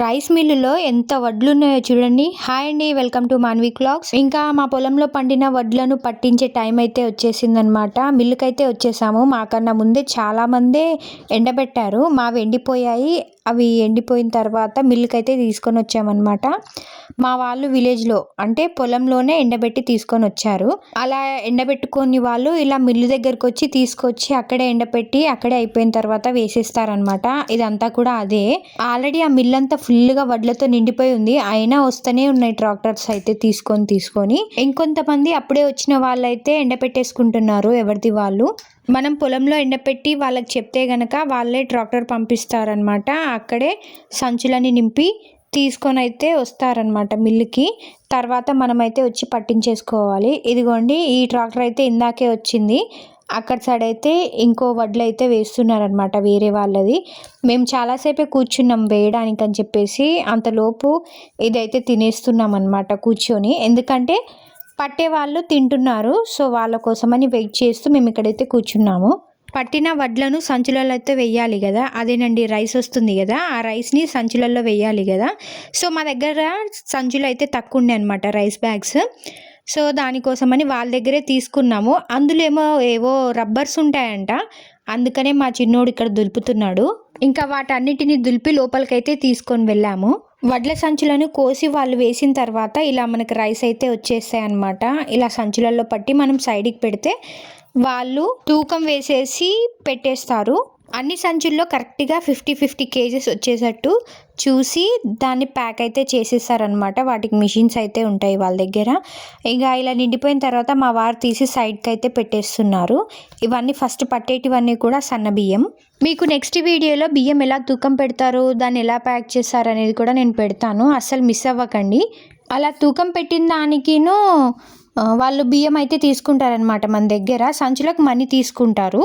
Rice మిల్లులో ఎంత వడ్లు ఉన్నాయో చూడండి. హాయ్ అండి వెల్కమ్ టు మాన్వి క్లాక్స్. ఇంకా మా పొలంలో పండిన వడ్లను పట్టించే టైం అయితే వచ్చేసిందనమాట అయితే వచ్చేసాము. మాకన్నా ముందే చాలా మందే ఎండబెట్టారు. మావి ఎండిపోయాయి. అవి ఎండిపోయిన తర్వాత మిల్లుకి అయితే తీసుకొని వచ్చామన్నమాట. మా వాళ్ళు విలేజ్లో అంటే పొలంలోనే ఎండబెట్టి తీసుకొని వచ్చారు. అలా ఎండబెట్టుకొని వాళ్ళు ఇలా మిల్లు దగ్గరకు వచ్చి తీసుకొచ్చి అక్కడే ఎండబెట్టి అక్కడే అయిపోయిన తర్వాత వేసేస్తారనమాట ఇదంతా కూడా అదే. ఆల్రెడీ ఆ మిల్ అంతా ఫుల్గా వడ్లతో నిండిపోయి ఉంది. అయినా వస్తూనే ఉన్నాయి ట్రాక్టర్స్ అయితే తీసుకొని తీసుకొని. ఇంకొంతమంది అప్పుడే వచ్చిన వాళ్ళైతే ఎండపెట్టేసుకుంటున్నారు ఎవరిది వాళ్ళు. మనం పొలంలో ఎండపెట్టి వాళ్ళకి చెప్తే గనక వాళ్ళే ట్రాక్టర్ పంపిస్తారనమాట అక్కడే సంచులని నింపి తీసుకొని అయితే వస్తారనమాట మిల్లుకి. తర్వాత మనమైతే వచ్చి పట్టించేసుకోవాలి. ఇదిగోండి ఈ ట్రాక్టర్ అయితే ఇందాకే వచ్చింది. అక్కడ సైడ్ అయితే ఇంకో వడ్లు అయితే వేస్తున్నారనమాట వేరే వాళ్ళది. మేము చాలాసేపే కూర్చున్నాం వేయడానికి అని చెప్పేసి అంతలోపు ఇదైతే తినేస్తున్నాం అనమాట కూర్చొని. ఎందుకంటే పట్టే వాళ్ళు తింటున్నారు సో వాళ్ళ కోసమని వెయిట్ చేస్తూ మేము ఇక్కడైతే కూర్చున్నాము. పట్టిన వడ్లను సంచులలో అయితే వెయ్యాలి కదా అదేనండి రైస్ వస్తుంది కదా ఆ రైస్ని సంచులలో వెయ్యాలి కదా. సో మా దగ్గర సంచులు అయితే తక్కువ ఉండే అనమాట రైస్ బ్యాగ్స్. సో దానికోసమని వాళ్ళ దగ్గరే తీసుకున్నాము. అందులో ఏమో ఏవో రబ్బర్స్ ఉంటాయంట. అందుకనే మా చిన్నోడు ఇక్కడ దులుపుతున్నాడు. ఇంకా వాటన్నిటిని దులిపి లోపలికైతే తీసుకొని వెళ్ళాము. వడ్ల సంచులను కోసి వాళ్ళు వేసిన తర్వాత ఇలా మనకి రైస్ అయితే వచ్చేస్తాయి అనమాట ఇలా సంచులలో పట్టి మనం సైడ్కి పెడితే వాళ్ళు తూకం వేసేసి పెట్టేస్తారు. అన్ని సంచుల్లో కరెక్ట్గా ఫిఫ్టీ ఫిఫ్టీ కేజెస్ వచ్చేటట్టు చూసి దాన్ని ప్యాక్ అయితే చేసేస్తారనమాట వాటికి మిషన్స్ అయితే ఉంటాయి వాళ్ళ దగ్గర. ఇక ఇలా నిండిపోయిన తర్వాత మా వారు తీసి సైడ్కి అయితే పెట్టేస్తున్నారు. ఇవన్నీ ఫస్ట్ పట్టేటివన్నీ కూడా సన్న బియ్యం. మీకు నెక్స్ట్ వీడియోలో బియ్యం ఎలా తూకం పెడతారు దాన్ని ఎలా ప్యాక్ చేస్తారు అనేది కూడా నేను పెడతాను. అస్సలు మిస్ అవ్వకండి. అలా తూకం పెట్టిన దానికిను వాళ్ళు బియ్యం అయితే తీసుకుంటారనమాట మన దగ్గర. సంచులకు మనీ తీసుకుంటారు.